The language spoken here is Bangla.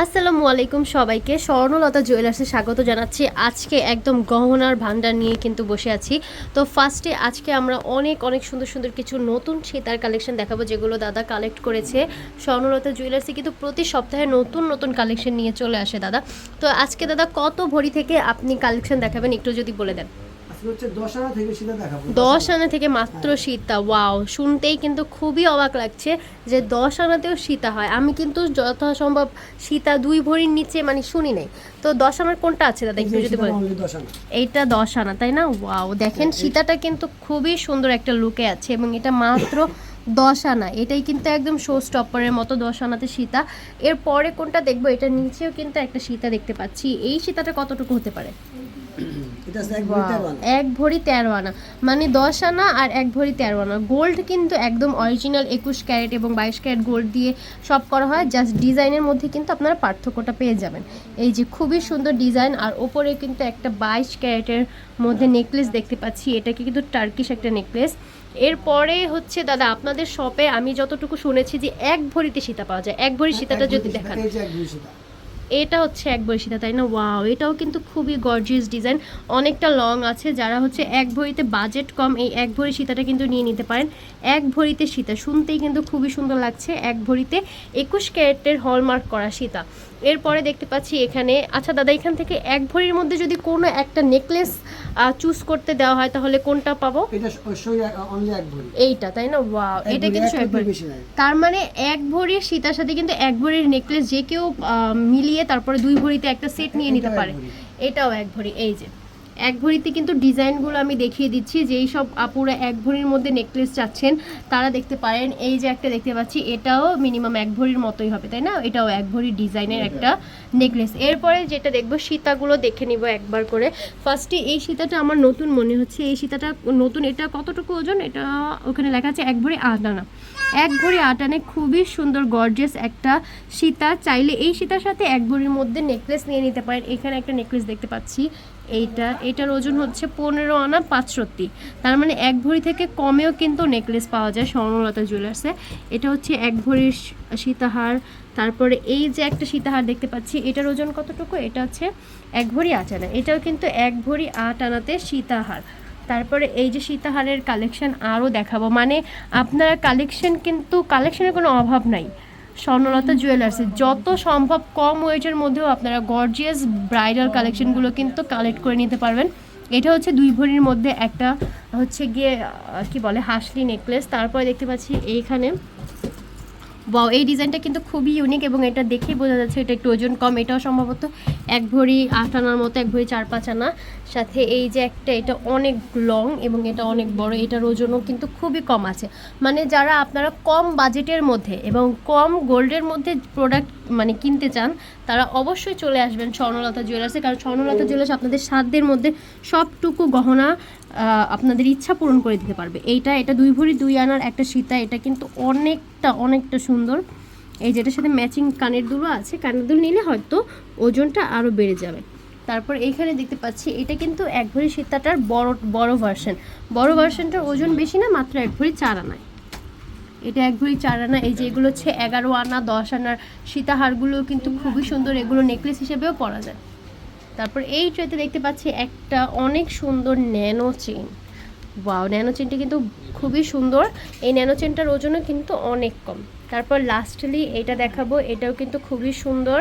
আসসালামু আলাইকুম সবাইকে। স্বর্ণলতা জুয়েলার্সে স্বাগত জানাচ্ছি। আজকে একদম গহনার ভান্ডার নিয়ে কিন্তু বসে আছি। তো ফার্স্টে আজকে আমরা অনেক অনেক সুন্দর সুন্দর কিছু নতুন সীতার কালেকশন দেখাবো যেগুলো দাদা কালেক্ট করেছে। স্বর্ণলতা জুয়েলার্সে কিন্তু প্রতি সপ্তাহে নতুন নতুন কালেকশন নিয়ে চলে আসে দাদা। তো আজকে দাদা কত ভরি থেকে আপনি কালেকশন দেখাবেন একটু যদি বলে দেন? হচ্ছে দশ আনা থেকে সেটা দেখাবো। দশ আনা থেকে মাত্র সীতা ওয়াও শুনতেই কিন্তু খুবই অবাক লাগছে যে দশ আনাতেও সীতা হয়। আমি কিন্তু যথাসম্ভব সীতা দুই ভরির নিচে মানে শুনি নাই। তো দশ আনার কোনটা আছে দাদা একটু যদি বলেন? এইটা দশ আনা তাই না? ওয়াও দেখেন সীতাটা কিন্তু খুবই সুন্দর একটা লুকে আছে এবং এটা মাত্র দশ আনা এটাই কিন্তু একদম শো স্টপারের মতো দশ আনাতে সীতা। এরপরে কোনটা দেখব? এটা নিচেও কিন্তু একটা সীতা দেখতে পাচ্ছি। এই সীতাটা কতটুকু হতে পারে? এক ভরি তেরো আনা। মানে দশ আনা আর এক ভরি তেরো আনা। গোল্ড কিন্তু একদম অরিজিনাল একুশ ক্যারেট এবং বাইশ ক্যারেট গোল্ড দিয়ে সব করা হয়। জাস্ট ডিজাইনের মধ্যে কিন্তু আপনারা পার্থক্যটা পেয়ে যাবেন। এই যে খুবই সুন্দর ডিজাইন আর ওপরে কিন্তু একটা বাইশ ক্যারেটের মধ্যে নেকলেস দেখতে পাচ্ছি। এটাকে কিন্তু টার্কিশ একটা নেকলেস এরপরে হচ্ছে দাদা আপনাদের শপে আমি যতটুকু শুনেছি যে এক ভরিতে সীতা পাওয়া যায়। এক ভরি সীতাটা যদি দেখান। এটা হচ্ছে এক সীতা তাই না? ওয়াও এটাও কিন্তু খুবই গর্জিয়াস ডিজাইন অনেকটা লং আছে, যারা হচ্ছে এক ভরিতে বাজেট কম, এই এক ভরি সীতাটা কিন্তু নিয়ে নিতে পারেন। এক ভরিতে সীতা, শুনতেই কিন্তু খুবই সুন্দর লাগছে। এক ভরিতে একুশ ক্যারেটের হলমার্ক করা সীতা। এরপরে দেখতে পাচ্ছি এখানে আচ্ছা দাদা, এখান থেকে এক ভরির মধ্যে যদি কোনো একটা নেকলেস চুজ করতে দেওয়া হয় তাহলে কোনটা পাবো? এইটা তাই না? ওয়াও এটা কিন্তু এক ভরি। তার মানে এক ভরির সীতার সাথে কিন্তু এক ভরির নেকলেস যে কেউ মিলিয়ে তারপরে দুই ভরিতে একটা সেট নিয়ে নিতে পারে। এটাও এক ভরি এই যে। এক ভরিতে কিন্তু ডিজাইনগুলো আমি দেখিয়ে দিচ্ছি, যেই সব আপুরা এক ভরির মধ্যে নেকলেস চাচ্ছেন, তারা দেখতে পারেন, এই যে একটা দেখতে পাচ্ছি, এটাও মিনিমাম এক ভরির মতোই হবে, তাই না? এটাও এক ভরি ডিজাইনের একটা নেকলেস এরপরে যেটা দেখব, সীতাগুলো দেখে নিব একবার করে। ফার্স্টে এই সীতাটা আমার নতুন মনে হচ্ছে, এই সীতাটা নতুন, এটা কতটুকু ওজন? এটা ওখানে লেখা আছে এক ভরি আট আনা। এক ভরি আট আনে খুবই সুন্দর গর্জেস একটা সীতা। চাইলে এই সীতার সাথে এক ভরির মধ্যে নেকলেস নিয়ে নিতে পারেন। এখানে একটা নেকলেস দেখতে পাচ্ছি। এইটা এটার ওজন হচ্ছে পনেরো আনা পাঁচষট্টি। তার মানে এক ভরি থেকে কমেও কিন্তু নেকলেস পাওয়া যায় স্বর্ণলতা জুয়েলার্সে। এটা হচ্ছে এক ভরির সীতাহার। তারপরে এই যে একটা সীতাহার দেখতে পাচ্ছি, এটার ওজন কতটুকু? এটা হচ্ছে এক ভরি আট আনা। এটাও কিন্তু এক ভরি আট আনাতে সীতাহার। তারপরে এই যে সীতাহারের কালেকশন আরও দেখাবো। মানে আপনার কালেকশন কিন্তু, কালেকশনের কোনো অভাব নাই। স্বর্ণলতা জুয়েলার্সে যত সম্ভব কম ওয়েটের মধ্যেও আপনারা গর্জিয়াস ব্রাইডাল কালেকশনগুলো কিন্তু কালেক্ট করে নিতে পারবেন। এটা হচ্ছে দুই ভরির মধ্যে একটা হচ্ছে গিয়ে কি বলে, হাসলি নেকলেস তারপরে দেখতে পাচ্ছি এইখানে বাও এই ডিজাইনটা কিন্তু খুবই ইউনিক এবং এটা দেখেই বোঝা যাচ্ছে এটা একটু ওজন কম, এটাও সম্ভবত এক ভরি আট আনার মতো, এক ভরি চার পাঁচ আনা। সাথে এই যে একটা, এটা অনেক লং এবং এটা অনেক বড়, এটার ওজনও কিন্তু খুবই কম আছে। মানে যারা আপনারা কম বাজেটের মধ্যে এবং কম গোল্ডের মধ্যে প্রোডাক্ট মানে কিনতে চান, তারা অবশ্যই চলে আসবেন স্বর্ণলতা জুয়েলার্সে কারণ স্বর্ণলতা জুয়েলার্স আপনাদের সাধ্যের মধ্যে সবটুকু গহনা আপনাদের ইচ্ছা পূরণ করে দিতে পারবে। এইটা, এটা দুই ভরি দুই আনার একটা সীতা, এটা কিন্তু অনেকটা অনেকটা সুন্দর। এই যেটার সাথে ম্যাচিং কানের দুল আছে, কানের দুল নিলে হয়তো ওজনটা আরও বেড়ে যাবে। তারপর এইখানে দেখতে পাচ্ছি, এটা কিন্তু এক ভরি সীতাটার বড় বড় ভার্সন বড় ভার্সনটার ওজন বেশি না, মাত্র এক ভরি চার আনায়। এটা একগুলি চার আনা, এই যে এগুলো হচ্ছে এগারো আনা, দশ আনার সীতাহারগুলো কিন্তু খুবই সুন্দর, এগুলো নেকলেস হিসেবেও পরা যায়। তারপর এই ট্রেতে দেখতে পাচ্ছি একটা অনেক সুন্দর ন্যানো চেন ওয়াও ন্যানো চেনটি কিন্তু খুবই সুন্দর, এই ন্যানো চেনটার ওজনও কিন্তু অনেক কম। তারপর লাস্টলি এটা দেখাবো, এটাও কিন্তু খুবই সুন্দর।